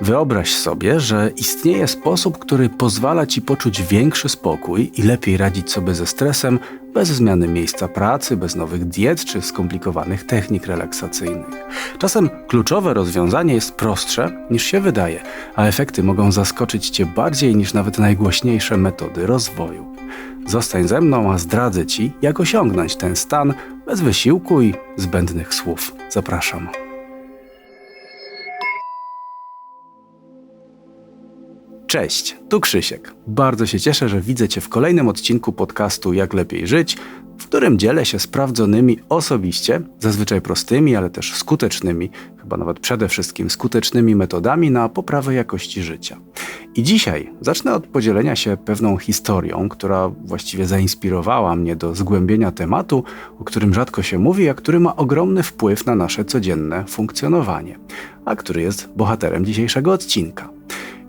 Wyobraź sobie, że istnieje sposób, który pozwala ci poczuć większy spokój i lepiej radzić sobie ze stresem bez zmiany miejsca pracy, bez nowych diet czy skomplikowanych technik relaksacyjnych. Czasem kluczowe rozwiązanie jest prostsze niż się wydaje, a efekty mogą zaskoczyć cię bardziej niż nawet najgłośniejsze metody rozwoju. Zostań ze mną, a zdradzę ci, jak osiągnąć ten stan bez wysiłku i zbędnych słów. Zapraszam. Cześć, tu Krzysiek. Bardzo się cieszę, że widzę Cię w kolejnym odcinku podcastu Jak lepiej żyć, w którym dzielę się sprawdzonymi osobiście, zazwyczaj prostymi, ale też skutecznymi, chyba nawet przede wszystkim skutecznymi metodami na poprawę jakości życia. I dzisiaj zacznę od podzielenia się pewną historią, która właściwie zainspirowała mnie do zgłębienia tematu, o którym rzadko się mówi, a który ma ogromny wpływ na nasze codzienne funkcjonowanie, a który jest bohaterem dzisiejszego odcinka.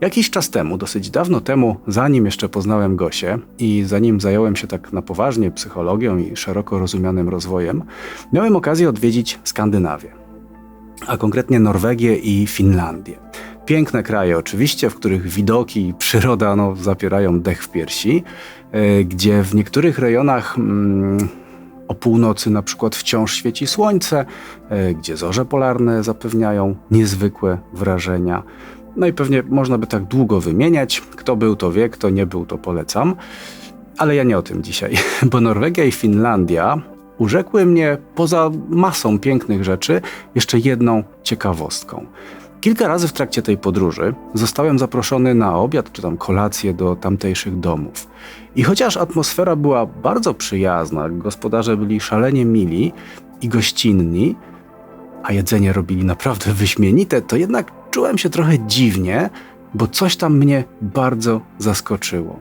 Jakiś czas temu, dosyć dawno temu, zanim jeszcze poznałem Gosię i zanim zająłem się tak na poważnie psychologią i szeroko rozumianym rozwojem, miałem okazję odwiedzić Skandynawię, a konkretnie Norwegię i Finlandię. Piękne kraje oczywiście, w których widoki i przyroda no, zapierają dech w piersi, yy, gdzie w niektórych rejonach mm, o północy na przykład wciąż świeci słońce, yy, gdzie zorze polarne zapewniają niezwykłe wrażenia. No i pewnie można by tak długo wymieniać. Kto był, to wie, kto nie był, to polecam. Ale ja nie o tym dzisiaj, bo Norwegia i Finlandia urzekły mnie poza masą pięknych rzeczy jeszcze jedną ciekawostką. Kilka razy w trakcie tej podróży zostałem zaproszony na obiad czy tam kolację do tamtejszych domów. I chociaż atmosfera była bardzo przyjazna, gospodarze byli szalenie mili i gościnni, a jedzenie robili naprawdę wyśmienite, to jednak czułem się trochę dziwnie, bo coś tam mnie bardzo zaskoczyło.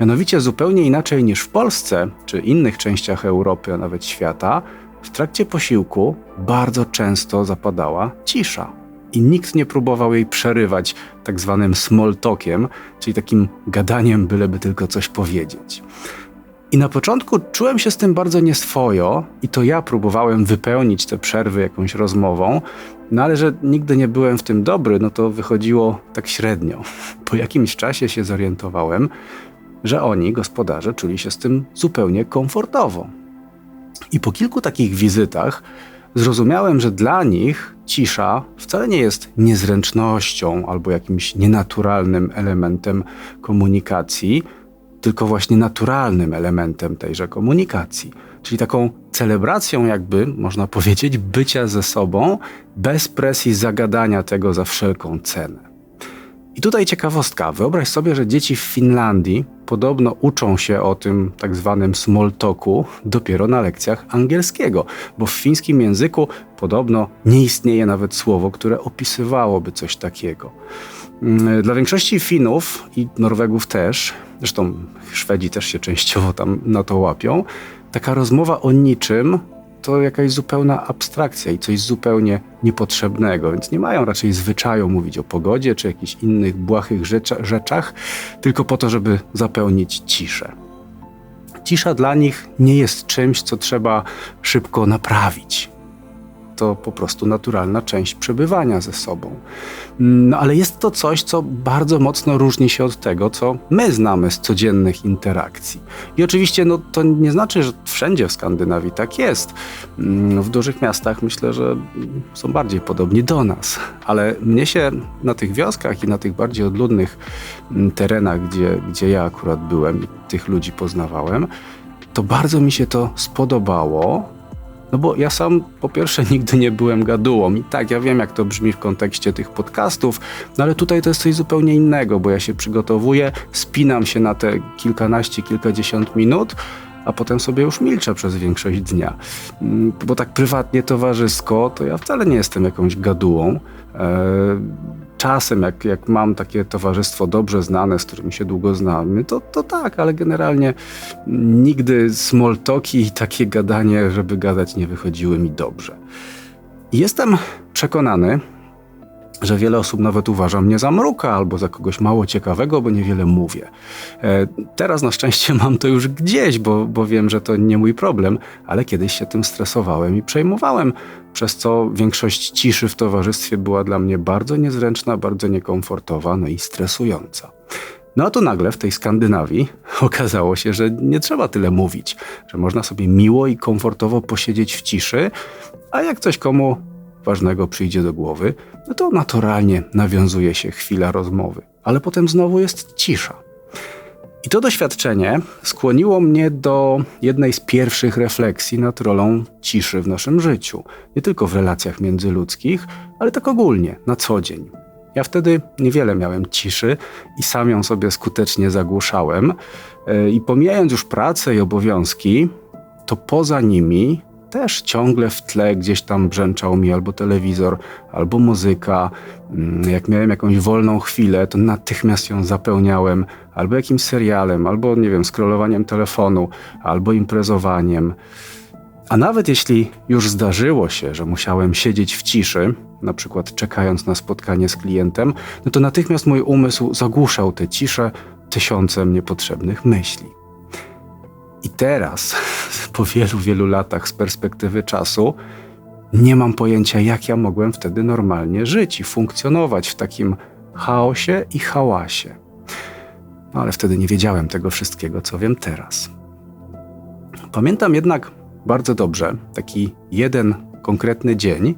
Mianowicie zupełnie inaczej niż w Polsce czy innych częściach Europy, a nawet świata, w trakcie posiłku bardzo często zapadała cisza. I nikt nie próbował jej przerywać tak zwanym small talkiem, czyli takim gadaniem, byleby tylko coś powiedzieć. I na początku czułem się z tym bardzo nieswojo i to ja próbowałem wypełnić te przerwy jakąś rozmową, no ale że nigdy nie byłem w tym dobry, no to wychodziło tak średnio. Po jakimś czasie się zorientowałem, że oni, gospodarze, czuli się z tym zupełnie komfortowo. I po kilku takich wizytach zrozumiałem, że dla nich cisza wcale nie jest niezręcznością albo jakimś nienaturalnym elementem komunikacji, tylko właśnie naturalnym elementem tejże komunikacji, czyli taką celebracją, jakby można powiedzieć, bycia ze sobą bez presji zagadania tego za wszelką cenę. I tutaj ciekawostka. Wyobraź sobie, że dzieci w Finlandii podobno uczą się o tym tak zwanym small talku dopiero na lekcjach angielskiego, bo w fińskim języku podobno nie istnieje nawet słowo, które opisywałoby coś takiego. Mm, dla większości Finów i Norwegów też, zresztą Szwedzi też się częściowo tam na to łapią, taka rozmowa o niczym to jakaś zupełna abstrakcja i coś zupełnie niepotrzebnego, więc nie mają raczej zwyczaju mówić o pogodzie czy jakichś innych błahych rzeczach, tylko po to, żeby zapełnić ciszę. Cisza dla nich nie jest czymś, co trzeba szybko naprawić to po prostu naturalna część przebywania ze sobą. No ale jest to coś, co bardzo mocno różni się od tego, co my znamy z codziennych interakcji. I oczywiście no, to nie znaczy, że wszędzie w Skandynawii tak jest. Mm, w dużych miastach myślę, że są bardziej podobni do nas, ale mnie się na tych wioskach i na tych bardziej odludnych mm, terenach, gdzie, gdzie ja akurat byłem i tych ludzi poznawałem, to bardzo mi się to spodobało, no bo ja sam po pierwsze nigdy nie byłem gadułą i tak, ja wiem jak to brzmi w kontekście tych podcastów, no ale tutaj to jest coś zupełnie innego, bo ja się przygotowuję, spinam się na te kilkanaście, kilkadziesiąt minut, a potem sobie już milczę przez większość dnia. Mm, bo tak prywatnie, towarzysko, to ja wcale nie jestem jakąś gadułą. E, czasem, jak, jak mam takie towarzystwo dobrze znane, z którym się długo znamy, to, to tak, ale generalnie nigdy small talki i takie gadanie, żeby gadać, nie wychodziły mi dobrze. Jestem przekonany, że wiele osób nawet uważa mnie za mruka albo za kogoś mało ciekawego, bo niewiele mówię. E, teraz na szczęście mam to już gdzieś, bo, bo wiem, że to nie mój problem, ale kiedyś się tym stresowałem i przejmowałem, przez co większość ciszy w towarzystwie była dla mnie bardzo niezręczna, bardzo niekomfortowa, no i stresująca. No a tu nagle w tej Skandynawii okazało się, że nie trzeba tyle mówić, że można sobie miło i komfortowo posiedzieć w ciszy, a jak coś komu ważnego przyjdzie do głowy, no to naturalnie nawiązuje się chwila rozmowy, ale potem znowu jest cisza. I to doświadczenie skłoniło mnie do jednej z pierwszych refleksji nad rolą ciszy w naszym życiu. Nie tylko w relacjach międzyludzkich, ale tak ogólnie, na co dzień. Ja wtedy niewiele miałem ciszy i sam ją sobie skutecznie zagłuszałem. E, I pomijając już pracę i obowiązki, to poza nimi też ciągle w tle gdzieś tam brzęczał mi albo telewizor, albo muzyka. Mm, jak miałem jakąś wolną chwilę, to natychmiast ją zapełniałem albo jakimś serialem, albo nie wiem, scrollowaniem telefonu, albo imprezowaniem. A nawet jeśli już zdarzyło się, że musiałem siedzieć w ciszy, na przykład czekając na spotkanie z klientem, no to natychmiast mój umysł zagłuszał tę ciszę tysiącem niepotrzebnych myśli. I teraz, po wielu, wielu latach z perspektywy czasu, nie mam pojęcia, jak ja mogłem wtedy normalnie żyć i funkcjonować w takim chaosie i hałasie. No ale wtedy nie wiedziałem tego wszystkiego, co wiem teraz. Pamiętam jednak bardzo dobrze taki jeden konkretny dzień,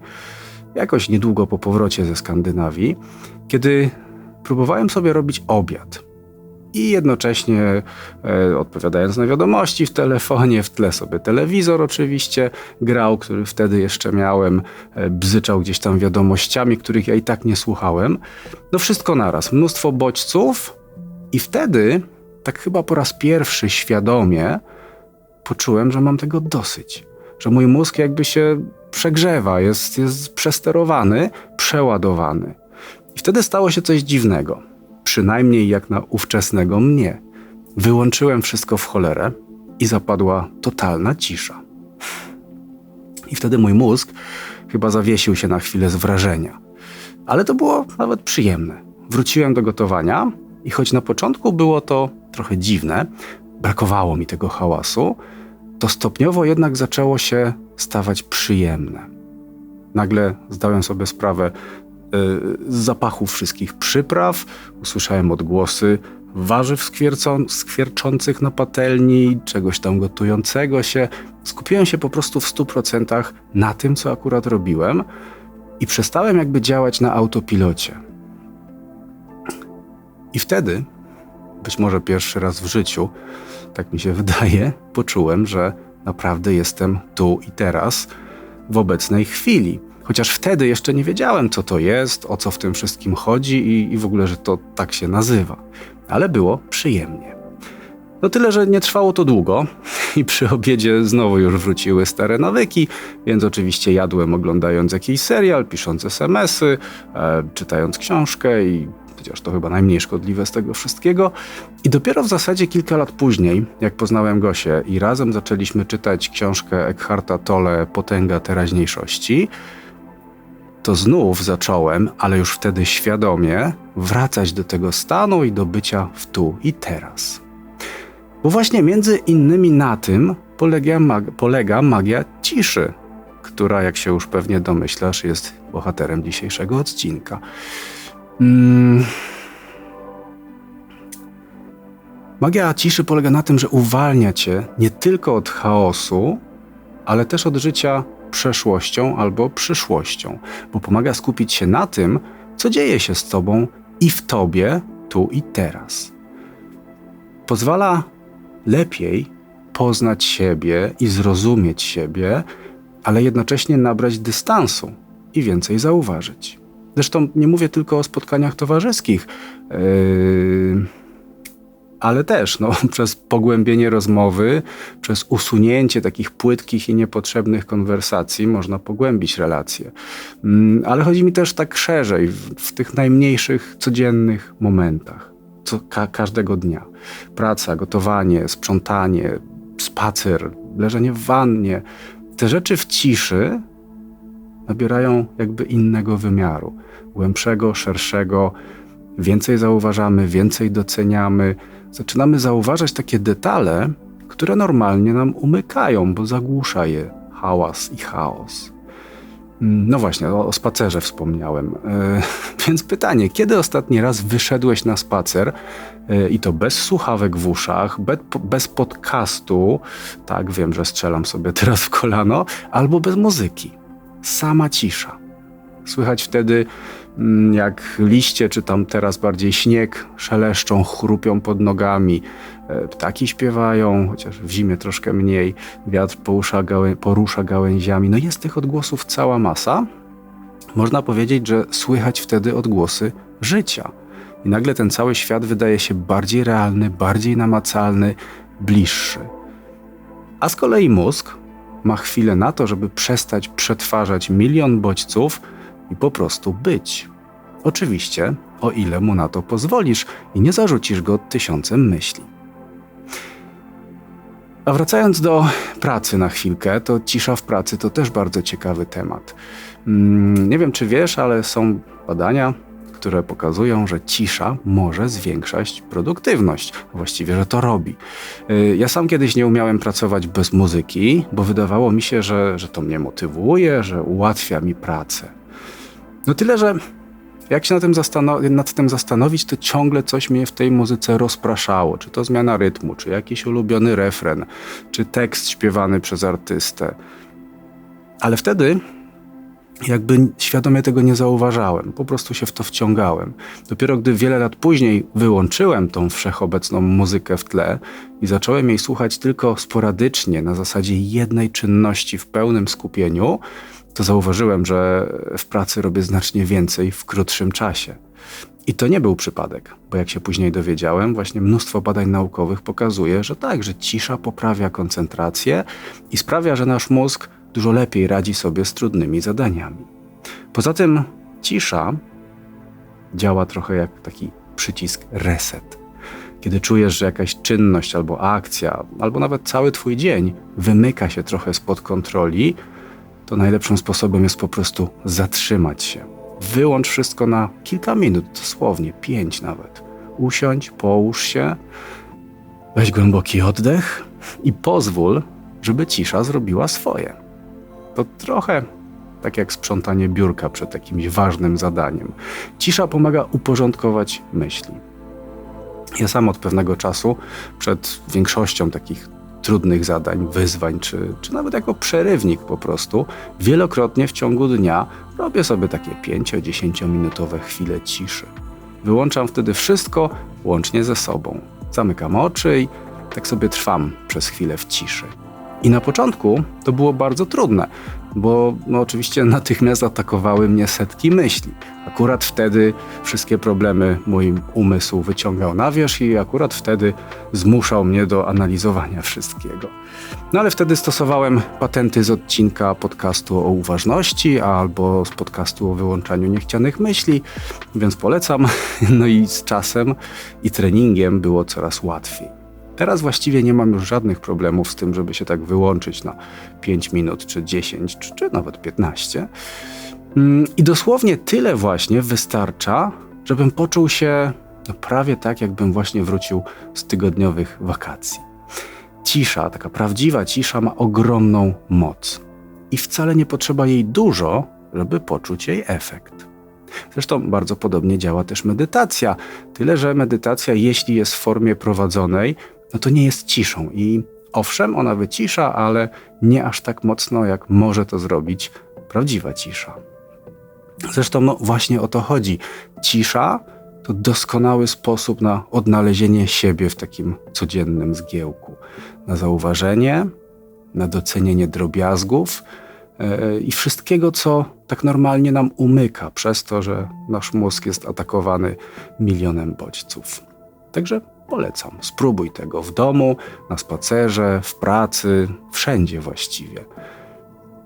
jakoś niedługo po powrocie ze Skandynawii, kiedy próbowałem sobie robić obiad i jednocześnie e, odpowiadając na wiadomości w telefonie, w tle sobie telewizor oczywiście grał, który wtedy jeszcze miałem, e, bzyczał gdzieś tam wiadomościami, których ja i tak nie słuchałem. No wszystko naraz, mnóstwo bodźców i wtedy, tak chyba po raz pierwszy świadomie, poczułem, że mam tego dosyć. Że mój mózg jakby się przegrzewa, jest, jest przesterowany, przeładowany. I wtedy stało się coś dziwnego przynajmniej jak na ówczesnego mnie. Wyłączyłem wszystko w cholerę i zapadła totalna cisza. I wtedy mój mózg chyba zawiesił się na chwilę z wrażenia. Ale to było nawet przyjemne. Wróciłem do gotowania i choć na początku było to trochę dziwne, brakowało mi tego hałasu, to stopniowo jednak zaczęło się stawać przyjemne. Nagle zdałem sobie sprawę, z zapachu wszystkich przypraw, usłyszałem odgłosy warzyw skwierczących na patelni, czegoś tam gotującego się. Skupiłem się po prostu w stu procentach na tym, co akurat robiłem i przestałem jakby działać na autopilocie. I wtedy, być może pierwszy raz w życiu, tak mi się wydaje, poczułem, że naprawdę jestem tu i teraz, w obecnej chwili. Chociaż wtedy jeszcze nie wiedziałem, co to jest, o co w tym wszystkim chodzi i, i w ogóle, że to tak się nazywa. Ale było przyjemnie. No tyle, że nie trwało to długo i przy obiedzie znowu już wróciły stare nawyki, więc oczywiście jadłem oglądając jakiś serial, pisząc smsy, e, czytając książkę i chociaż to chyba najmniej szkodliwe z tego wszystkiego. I dopiero w zasadzie kilka lat później, jak poznałem Gosię i razem zaczęliśmy czytać książkę Eckharta Tolle Potęga teraźniejszości, to znów zacząłem, ale już wtedy świadomie, wracać do tego stanu i do bycia w tu i teraz. Bo właśnie między innymi na tym polega, mag polega magia ciszy, która, jak się już pewnie domyślasz, jest bohaterem dzisiejszego odcinka. Hmm. Magia ciszy polega na tym, że uwalnia cię nie tylko od chaosu, ale też od życia przeszłością albo przyszłością, bo pomaga skupić się na tym, co dzieje się z Tobą i w Tobie tu i teraz. Pozwala lepiej poznać siebie i zrozumieć siebie, ale jednocześnie nabrać dystansu i więcej zauważyć. Zresztą nie mówię tylko o spotkaniach towarzyskich. Yy ale też no, przez pogłębienie rozmowy, przez usunięcie takich płytkich i niepotrzebnych konwersacji można pogłębić relacje. Mm, ale chodzi mi też tak szerzej, w, w tych najmniejszych, codziennych momentach, co, ka każdego dnia. Praca, gotowanie, sprzątanie, spacer, leżenie w wannie. Te rzeczy w ciszy nabierają jakby innego wymiaru, głębszego, szerszego. Więcej zauważamy, więcej doceniamy. Zaczynamy zauważać takie detale, które normalnie nam umykają, bo zagłusza je hałas i chaos. No właśnie, o, o spacerze wspomniałem. E, więc pytanie, kiedy ostatni raz wyszedłeś na spacer e, i to bez słuchawek w uszach, bez, bez podcastu, tak wiem, że strzelam sobie teraz w kolano, albo bez muzyki? Sama cisza. Słychać wtedy, jak liście, czy tam teraz bardziej śnieg, szeleszczą, chrupią pod nogami, e, ptaki śpiewają, chociaż w zimie troszkę mniej, wiatr porusza, gałę, porusza gałęziami. No jest tych odgłosów cała masa. Można powiedzieć, że słychać wtedy odgłosy życia. I nagle ten cały świat wydaje się bardziej realny, bardziej namacalny, bliższy. A z kolei mózg ma chwilę na to, żeby przestać przetwarzać milion bodźców i po prostu być. Oczywiście, o ile mu na to pozwolisz i nie zarzucisz go tysiącem myśli. A wracając do pracy na chwilkę, to cisza w pracy to też bardzo ciekawy temat. Mm, nie wiem, czy wiesz, ale są badania, które pokazują, że cisza może zwiększać produktywność. Właściwie, że to robi. Y, ja sam kiedyś nie umiałem pracować bez muzyki, bo wydawało mi się, że, że to mnie motywuje, że ułatwia mi pracę. No tyle, że jak się nad tym, nad tym zastanowić, to ciągle coś mnie w tej muzyce rozpraszało. Czy to zmiana rytmu, czy jakiś ulubiony refren, czy tekst śpiewany przez artystę. Ale wtedy jakby świadomie tego nie zauważałem, po prostu się w to wciągałem. Dopiero gdy wiele lat później wyłączyłem tą wszechobecną muzykę w tle i zacząłem jej słuchać tylko sporadycznie, na zasadzie jednej czynności w pełnym skupieniu, to zauważyłem, że w pracy robię znacznie więcej w krótszym czasie. I to nie był przypadek, bo jak się później dowiedziałem, właśnie mnóstwo badań naukowych pokazuje, że tak, że cisza poprawia koncentrację i sprawia, że nasz mózg dużo lepiej radzi sobie z trudnymi zadaniami. Poza tym cisza działa trochę jak taki przycisk reset. Kiedy czujesz, że jakaś czynność albo akcja, albo nawet cały twój dzień wymyka się trochę spod kontroli, to najlepszym sposobem jest po prostu zatrzymać się. Wyłącz wszystko na kilka minut, dosłownie pięć nawet. Usiądź, połóż się, weź głęboki oddech i pozwól, żeby cisza zrobiła swoje. To trochę tak jak sprzątanie biurka przed jakimś ważnym zadaniem. Cisza pomaga uporządkować myśli. Ja sam od pewnego czasu, przed większością takich trudnych zadań, wyzwań, czy, czy nawet jako przerywnik po prostu, wielokrotnie w ciągu dnia robię sobie takie 5-10 minutowe chwile ciszy. Wyłączam wtedy wszystko łącznie ze sobą. Zamykam oczy i tak sobie trwam przez chwilę w ciszy. I na początku to było bardzo trudne, bo no, oczywiście natychmiast atakowały mnie setki myśli. Akurat wtedy wszystkie problemy mój umysł wyciągał na wierzch i akurat wtedy zmuszał mnie do analizowania wszystkiego. No ale wtedy stosowałem patenty z odcinka podcastu o uważności albo z podcastu o wyłączaniu niechcianych myśli, więc polecam. No i z czasem i treningiem było coraz łatwiej. Teraz właściwie nie mam już żadnych problemów z tym, żeby się tak wyłączyć na 5 minut, czy 10, czy, czy nawet 15. Mm, I dosłownie tyle właśnie wystarcza, żebym poczuł się no, prawie tak, jakbym właśnie wrócił z tygodniowych wakacji. Cisza, taka prawdziwa cisza ma ogromną moc. I wcale nie potrzeba jej dużo, żeby poczuć jej efekt. Zresztą bardzo podobnie działa też medytacja. Tyle, że medytacja, jeśli jest w formie prowadzonej, no to nie jest ciszą. I owszem, ona wycisza, ale nie aż tak mocno, jak może to zrobić prawdziwa cisza. Zresztą no właśnie o to chodzi. Cisza to doskonały sposób na odnalezienie siebie w takim codziennym zgiełku, na zauważenie, na docenienie drobiazgów yy, i wszystkiego, co tak normalnie nam umyka, przez to, że nasz mózg jest atakowany milionem bodźców. Także polecam. Spróbuj tego w domu, na spacerze, w pracy, wszędzie właściwie.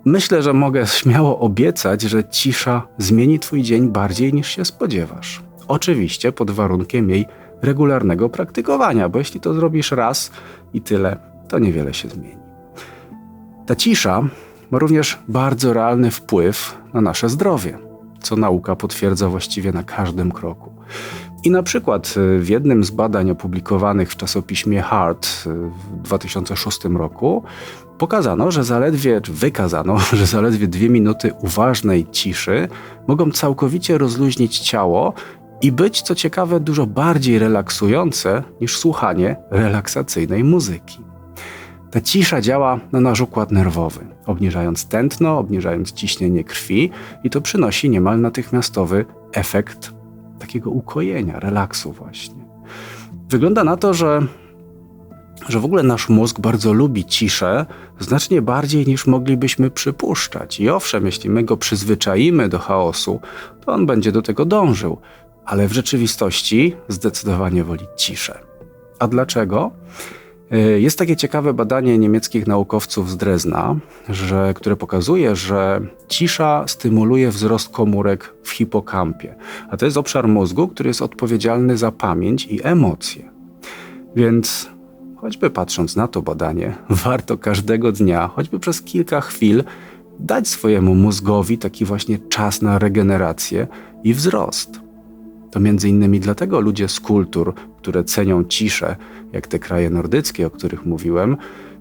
Myślę, że mogę śmiało obiecać, że cisza zmieni Twój dzień bardziej niż się spodziewasz. Oczywiście pod warunkiem jej regularnego praktykowania, bo jeśli to zrobisz raz i tyle, to niewiele się zmieni. Ta cisza ma również bardzo realny wpływ na nasze zdrowie, co nauka potwierdza właściwie na każdym kroku. I na przykład y, w jednym z badań opublikowanych w czasopiśmie Heart y, w 2006 roku pokazano, że zaledwie, wykazano, że zaledwie dwie minuty uważnej ciszy mogą całkowicie rozluźnić ciało i być, co ciekawe, dużo bardziej relaksujące niż słuchanie relaksacyjnej muzyki. Ta cisza działa na nasz układ nerwowy, obniżając tętno, obniżając ciśnienie krwi i to przynosi niemal natychmiastowy efekt takiego ukojenia, relaksu właśnie. Wygląda na to, że, że w ogóle nasz mózg bardzo lubi ciszę znacznie bardziej niż moglibyśmy przypuszczać. I owszem, jeśli my go przyzwyczaimy do chaosu, to on będzie do tego dążył, ale w rzeczywistości zdecydowanie woli ciszę. A dlaczego? E, jest takie ciekawe badanie niemieckich naukowców z Drezna, że, które pokazuje, że cisza stymuluje wzrost komórek w hipokampie, a to jest obszar mózgu, który jest odpowiedzialny za pamięć i emocje. Więc choćby patrząc na to badanie, warto każdego dnia, choćby przez kilka chwil, dać swojemu mózgowi taki właśnie czas na regenerację i wzrost. To między innymi dlatego ludzie z kultur, które cenią ciszę, jak te kraje nordyckie, o których mówiłem,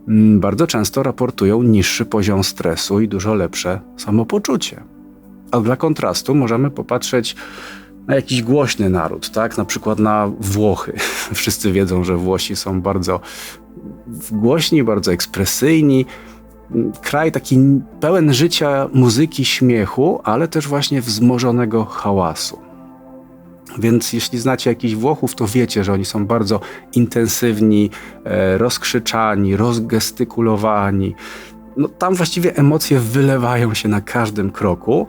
mm, bardzo często raportują niższy poziom stresu i dużo lepsze samopoczucie. A dla kontrastu możemy popatrzeć na jakiś głośny naród, tak? Na przykład na Włochy. Wszyscy wiedzą, że Włosi są bardzo głośni, bardzo ekspresyjni. Kraj taki pełen życia, muzyki, śmiechu, ale też właśnie wzmożonego hałasu. Więc jeśli znacie jakichś Włochów, to wiecie, że oni są bardzo intensywni, e, rozkrzyczani, rozgestykulowani. No, tam właściwie emocje wylewają się na każdym kroku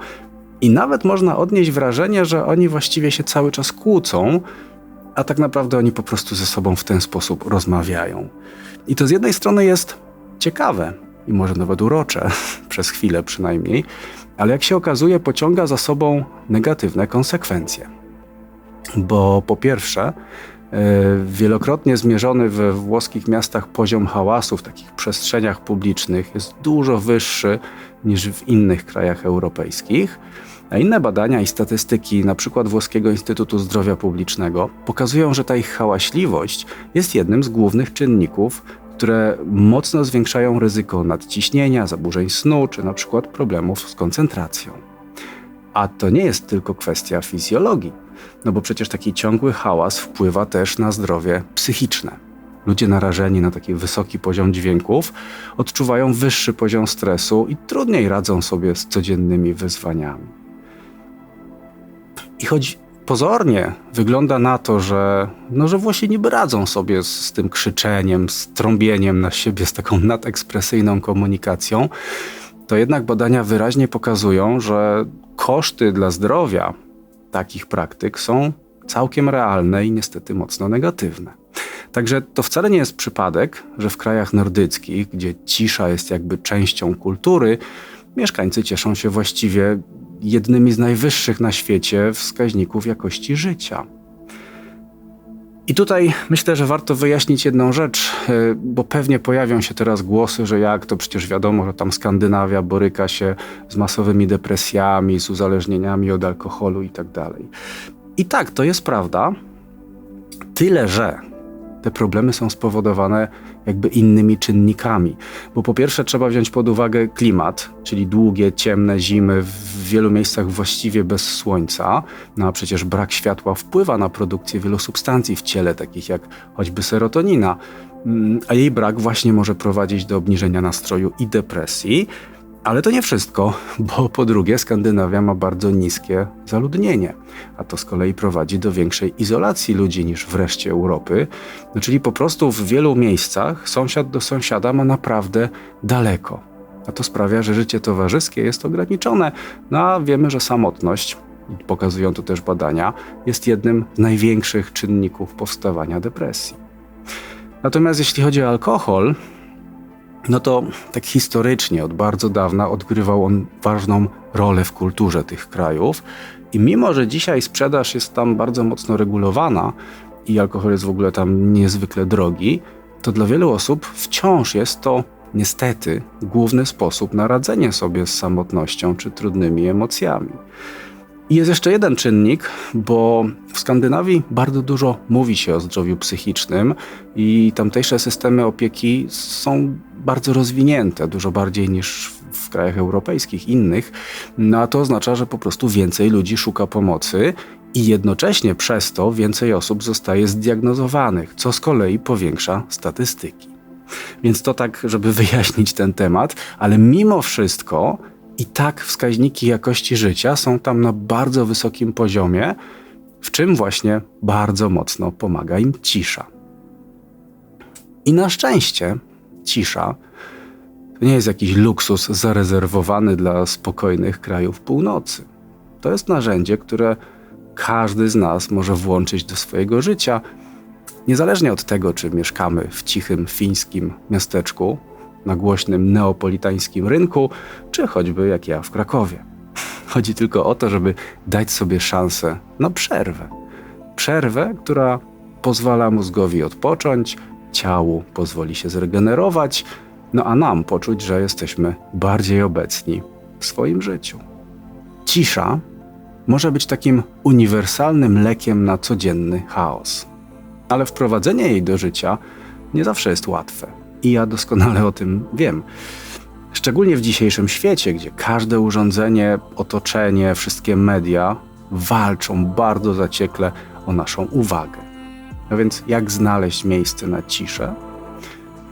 i nawet można odnieść wrażenie, że oni właściwie się cały czas kłócą, a tak naprawdę oni po prostu ze sobą w ten sposób rozmawiają. I to z jednej strony jest ciekawe i może nawet urocze, przez chwilę przynajmniej, ale jak się okazuje, pociąga za sobą negatywne konsekwencje bo po pierwsze, e, wielokrotnie zmierzony we włoskich miastach poziom hałasu w takich przestrzeniach publicznych jest dużo wyższy niż w innych krajach europejskich. A inne badania i statystyki, na przykład Włoskiego Instytutu Zdrowia Publicznego, pokazują, że ta ich hałaśliwość jest jednym z głównych czynników, które mocno zwiększają ryzyko nadciśnienia, zaburzeń snu czy na przykład problemów z koncentracją. A to nie jest tylko kwestia fizjologii. No bo przecież taki ciągły hałas wpływa też na zdrowie psychiczne. Ludzie narażeni na taki wysoki poziom dźwięków odczuwają wyższy poziom stresu i trudniej radzą sobie z codziennymi wyzwaniami. I choć pozornie wygląda na to, że, no, że Włosi niby radzą sobie z, z tym krzyczeniem, z trąbieniem na siebie, z taką nadekspresyjną komunikacją, to jednak badania wyraźnie pokazują, że koszty dla zdrowia takich praktyk są całkiem realne i niestety mocno negatywne. Także to wcale nie jest przypadek, że w krajach nordyckich, gdzie cisza jest jakby częścią kultury, mieszkańcy cieszą się właściwie jednymi z najwyższych na świecie wskaźników jakości życia. I tutaj myślę, że warto wyjaśnić jedną rzecz, e, bo pewnie pojawią się teraz głosy, że jak to przecież wiadomo, że tam Skandynawia boryka się z masowymi depresjami, z uzależnieniami od alkoholu i tak dalej. I tak, to jest prawda, tyle że te problemy są spowodowane jakby innymi czynnikami. Bo po pierwsze trzeba wziąć pod uwagę klimat, czyli długie, ciemne zimy w wielu miejscach właściwie bez słońca. No a przecież brak światła wpływa na produkcję wielu substancji w ciele, takich jak choćby serotonina. Mm, a jej brak właśnie może prowadzić do obniżenia nastroju i depresji. Ale to nie wszystko, bo po drugie Skandynawia ma bardzo niskie zaludnienie, a to z kolei prowadzi do większej izolacji ludzi niż w reszcie Europy. No, czyli po prostu w wielu miejscach sąsiad do sąsiada ma naprawdę daleko. A to sprawia, że życie towarzyskie jest ograniczone. No a wiemy, że samotność, pokazują to też badania, jest jednym z największych czynników powstawania depresji. Natomiast jeśli chodzi o alkohol, no to tak historycznie od bardzo dawna odgrywał on ważną rolę w kulturze tych krajów. I mimo, że dzisiaj sprzedaż jest tam bardzo mocno regulowana i alkohol jest w ogóle tam niezwykle drogi, to dla wielu osób wciąż jest to niestety główny sposób na radzenie sobie z samotnością czy trudnymi emocjami. I jest jeszcze jeden czynnik, bo w Skandynawii bardzo dużo mówi się o zdrowiu psychicznym i tamtejsze systemy opieki są bardzo rozwinięte, dużo bardziej niż w krajach europejskich innych. No a to oznacza, że po prostu więcej ludzi szuka pomocy i jednocześnie przez to więcej osób zostaje zdiagnozowanych, co z kolei powiększa statystyki. Więc to tak, żeby wyjaśnić ten temat, ale mimo wszystko i tak wskaźniki jakości życia są tam na bardzo wysokim poziomie, w czym właśnie bardzo mocno pomaga im cisza. I na szczęście cisza to nie jest jakiś luksus zarezerwowany dla spokojnych krajów północy. To jest narzędzie, które każdy z nas może włączyć do swojego życia, niezależnie od tego, czy mieszkamy w cichym fińskim miasteczku, na głośnym neopolitańskim rynku, czy choćby jak ja w Krakowie. Chodzi tylko o to, żeby dać sobie szansę na przerwę. Przerwę, która pozwala mózgowi odpocząć, ciału pozwoli się zregenerować, no a nam poczuć, że jesteśmy bardziej obecni w swoim życiu. Cisza może być takim uniwersalnym lekiem na codzienny chaos. Ale wprowadzenie jej do życia nie zawsze jest łatwe. I ja doskonale o tym wiem. Szczególnie w dzisiejszym świecie, gdzie każde urządzenie, otoczenie, wszystkie media walczą bardzo zaciekle o naszą uwagę. No więc, jak znaleźć miejsce na ciszę?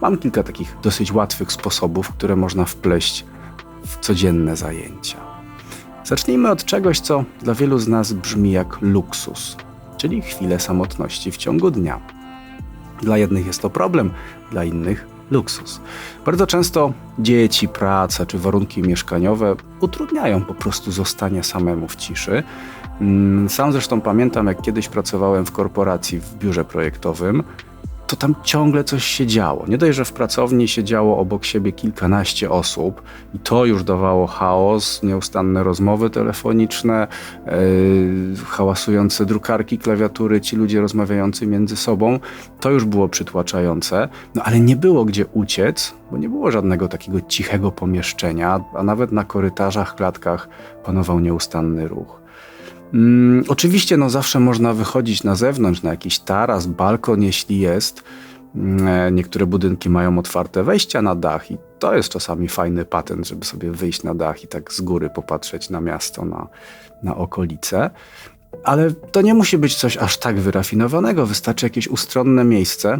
Mam kilka takich dosyć łatwych sposobów, które można wpleść w codzienne zajęcia. Zacznijmy od czegoś, co dla wielu z nas brzmi jak luksus, czyli chwilę samotności w ciągu dnia. Dla jednych jest to problem, dla innych luksus. Bardzo często dzieci, praca czy warunki mieszkaniowe utrudniają po prostu zostanie samemu w ciszy. Mm, sam zresztą pamiętam, jak kiedyś pracowałem w korporacji w biurze projektowym to tam ciągle coś się działo. Nie dość, że w pracowni siedziało obok siebie kilkanaście osób i to już dawało chaos, nieustanne rozmowy telefoniczne, yy, hałasujące drukarki, klawiatury, ci ludzie rozmawiający między sobą. To już było przytłaczające, no ale nie było gdzie uciec, bo nie było żadnego takiego cichego pomieszczenia, a nawet na korytarzach, klatkach panował nieustanny ruch. Mm, oczywiście no, zawsze można wychodzić na zewnątrz, na jakiś taras, balkon, jeśli jest. Mm, e, niektóre budynki mają otwarte wejścia na dach i to jest czasami fajny patent, żeby sobie wyjść na dach i tak z góry popatrzeć na miasto, na, na okolice. Ale to nie musi być coś aż tak wyrafinowanego, wystarczy jakieś ustronne miejsce.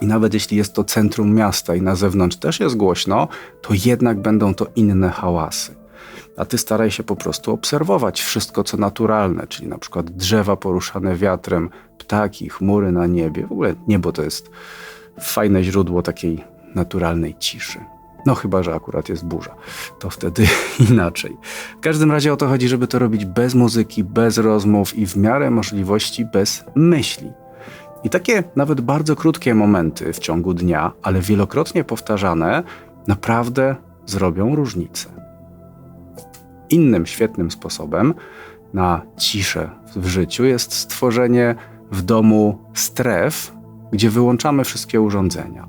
I nawet jeśli jest to centrum miasta i na zewnątrz też jest głośno, to jednak będą to inne hałasy a ty staraj się po prostu obserwować wszystko, co naturalne, czyli na przykład drzewa poruszane wiatrem, ptaki, chmury na niebie. W ogóle niebo to jest fajne źródło takiej naturalnej ciszy. No chyba, że akurat jest burza. To wtedy inaczej. W każdym razie o to chodzi, żeby to robić bez muzyki, bez rozmów i w miarę możliwości bez myśli. I takie nawet bardzo krótkie momenty w ciągu dnia, ale wielokrotnie powtarzane, naprawdę zrobią różnicę. Innym świetnym sposobem na ciszę w życiu jest stworzenie w domu stref, gdzie wyłączamy wszystkie urządzenia.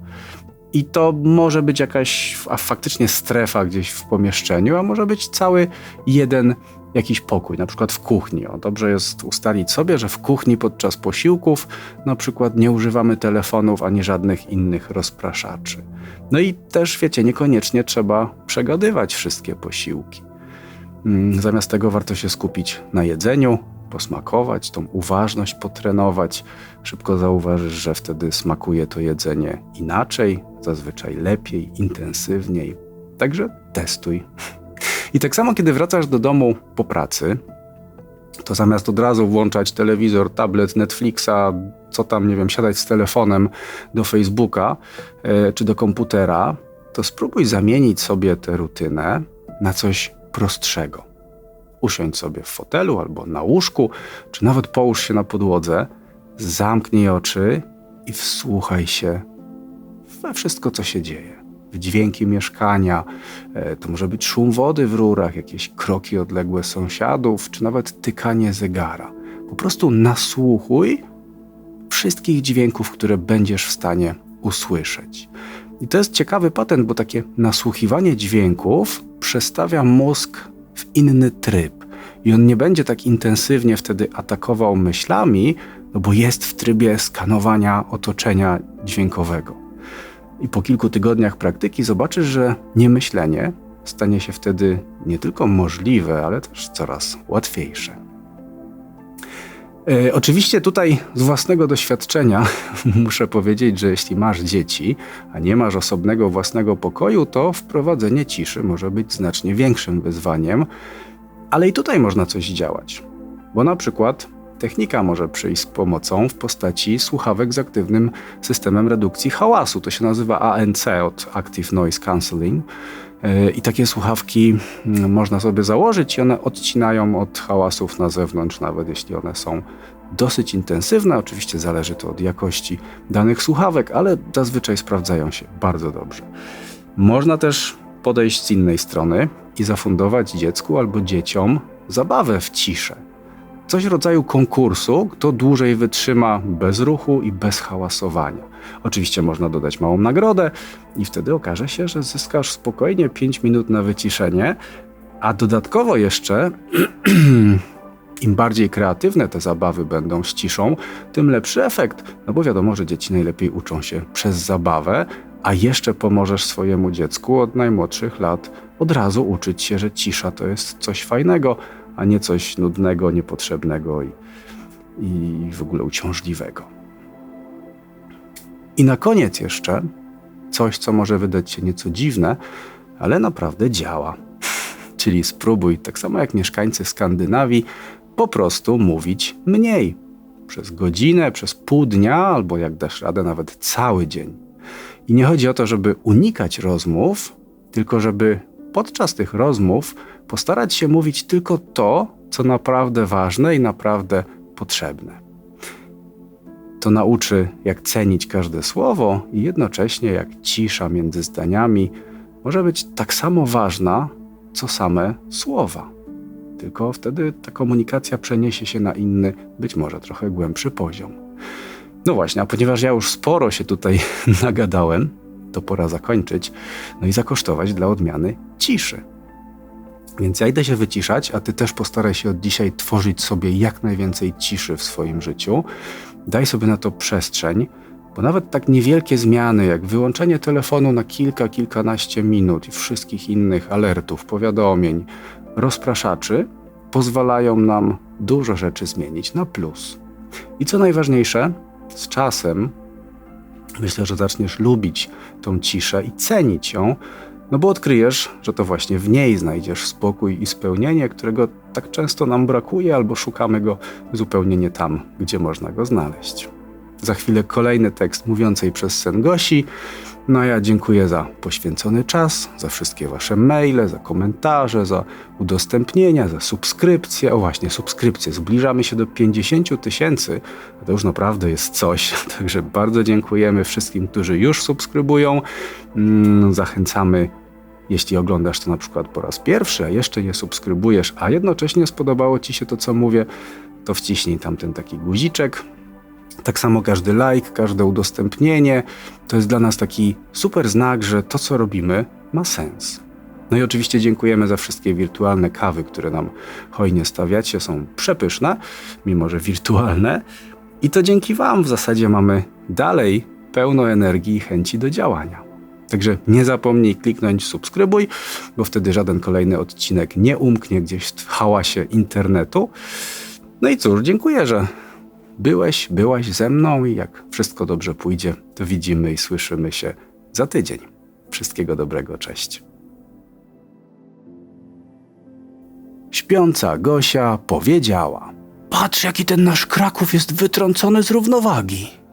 I to może być jakaś a faktycznie strefa gdzieś w pomieszczeniu, a może być cały jeden jakiś pokój, na przykład w kuchni. O, dobrze jest ustalić sobie, że w kuchni podczas posiłków na przykład nie używamy telefonów ani żadnych innych rozpraszaczy. No i też, wiecie, niekoniecznie trzeba przegadywać wszystkie posiłki. Mm, zamiast tego warto się skupić na jedzeniu, posmakować, tą uważność potrenować. Szybko zauważysz, że wtedy smakuje to jedzenie inaczej, zazwyczaj lepiej, intensywniej. Także testuj. I tak samo, kiedy wracasz do domu po pracy, to zamiast od razu włączać telewizor, tablet, Netflixa, co tam, nie wiem, siadać z telefonem do Facebooka yy, czy do komputera, to spróbuj zamienić sobie tę rutynę na coś prostszego. Usiądź sobie w fotelu albo na łóżku, czy nawet połóż się na podłodze, zamknij oczy i wsłuchaj się we wszystko, co się dzieje. W dźwięki mieszkania, e, to może być szum wody w rurach, jakieś kroki odległe sąsiadów, czy nawet tykanie zegara. Po prostu nasłuchuj wszystkich dźwięków, które będziesz w stanie usłyszeć. I to jest ciekawy patent, bo takie nasłuchiwanie dźwięków przestawia mózg w inny tryb. I on nie będzie tak intensywnie wtedy atakował myślami, no bo jest w trybie skanowania otoczenia dźwiękowego. I po kilku tygodniach praktyki zobaczysz, że niemyślenie stanie się wtedy nie tylko możliwe, ale też coraz łatwiejsze. E, oczywiście tutaj z własnego doświadczenia muszę powiedzieć, że jeśli masz dzieci, a nie masz osobnego własnego pokoju, to wprowadzenie ciszy może być znacznie większym wyzwaniem, ale i tutaj można coś działać. Bo na przykład technika może przyjść z pomocą w postaci słuchawek z aktywnym systemem redukcji hałasu. To się nazywa ANC od Active Noise Cancelling. E, I takie słuchawki mm, można sobie założyć i one odcinają od hałasów na zewnątrz, nawet jeśli one są dosyć intensywne. Oczywiście zależy to od jakości danych słuchawek, ale zazwyczaj sprawdzają się bardzo dobrze. Można też podejść z innej strony i zafundować dziecku albo dzieciom zabawę w ciszę. Coś w rodzaju konkursu, kto dłużej wytrzyma bez ruchu i bez hałasowania. Oczywiście można dodać małą nagrodę i wtedy okaże się, że zyskasz spokojnie 5 minut na wyciszenie, a dodatkowo jeszcze im bardziej kreatywne te zabawy będą z ciszą, tym lepszy efekt. No bo wiadomo, że dzieci najlepiej uczą się przez zabawę, a jeszcze pomożesz swojemu dziecku od najmłodszych lat od razu uczyć się, że cisza to jest coś fajnego, a nie coś nudnego, niepotrzebnego i, i w ogóle uciążliwego. I na koniec jeszcze coś, co może wydać się nieco dziwne, ale naprawdę działa. Czyli spróbuj, tak samo jak mieszkańcy Skandynawii, po prostu mówić mniej. Przez godzinę, przez pół dnia, albo jak dasz radę, nawet cały dzień. I nie chodzi o to, żeby unikać rozmów, tylko żeby podczas tych rozmów postarać się mówić tylko to, co naprawdę ważne i naprawdę potrzebne. To nauczy, jak cenić każde słowo i jednocześnie jak cisza między zdaniami może być tak samo ważna, co same słowa. Tylko wtedy ta komunikacja przeniesie się na inny, być może trochę głębszy poziom. No właśnie, a ponieważ ja już sporo się tutaj nagadałem, to pora zakończyć, no i zakosztować dla odmiany ciszy. Więc ja idę się wyciszać, a ty też postaraj się od dzisiaj tworzyć sobie jak najwięcej ciszy w swoim życiu. Daj sobie na to przestrzeń, bo nawet tak niewielkie zmiany, jak wyłączenie telefonu na kilka, kilkanaście minut i wszystkich innych alertów, powiadomień, rozpraszaczy, pozwalają nam dużo rzeczy zmienić na plus. I co najważniejsze, z czasem myślę, że zaczniesz lubić tą ciszę i cenić ją, no bo odkryjesz, że to właśnie w niej znajdziesz spokój i spełnienie, którego tak często nam brakuje, albo szukamy go zupełnie nie tam, gdzie można go znaleźć. Za chwilę kolejny tekst mówiącej przez sen Gosi. No ja dziękuję za poświęcony czas, za wszystkie Wasze maile, za komentarze, za udostępnienia, za subskrypcje. O właśnie, subskrypcje. Zbliżamy się do 50 tysięcy. To już naprawdę jest coś. Także bardzo dziękujemy wszystkim, którzy już subskrybują. Mm, zachęcamy jeśli oglądasz to na przykład po raz pierwszy, a jeszcze nie subskrybujesz, a jednocześnie spodobało Ci się to, co mówię, to wciśnij tam ten taki guziczek, tak samo każdy like, każde udostępnienie to jest dla nas taki super znak, że to, co robimy, ma sens. No i oczywiście dziękujemy za wszystkie wirtualne kawy, które nam hojnie stawiacie. Są przepyszne, mimo że wirtualne. I to dzięki Wam w zasadzie mamy dalej pełno energii i chęci do działania. Także nie zapomnij kliknąć subskrybuj, bo wtedy żaden kolejny odcinek nie umknie gdzieś w hałasie internetu. No i cóż, dziękuję, że byłeś, byłaś ze mną i jak wszystko dobrze pójdzie, to widzimy i słyszymy się za tydzień. Wszystkiego dobrego, cześć. Śpiąca Gosia powiedziała: Patrz, jaki ten nasz Kraków jest wytrącony z równowagi.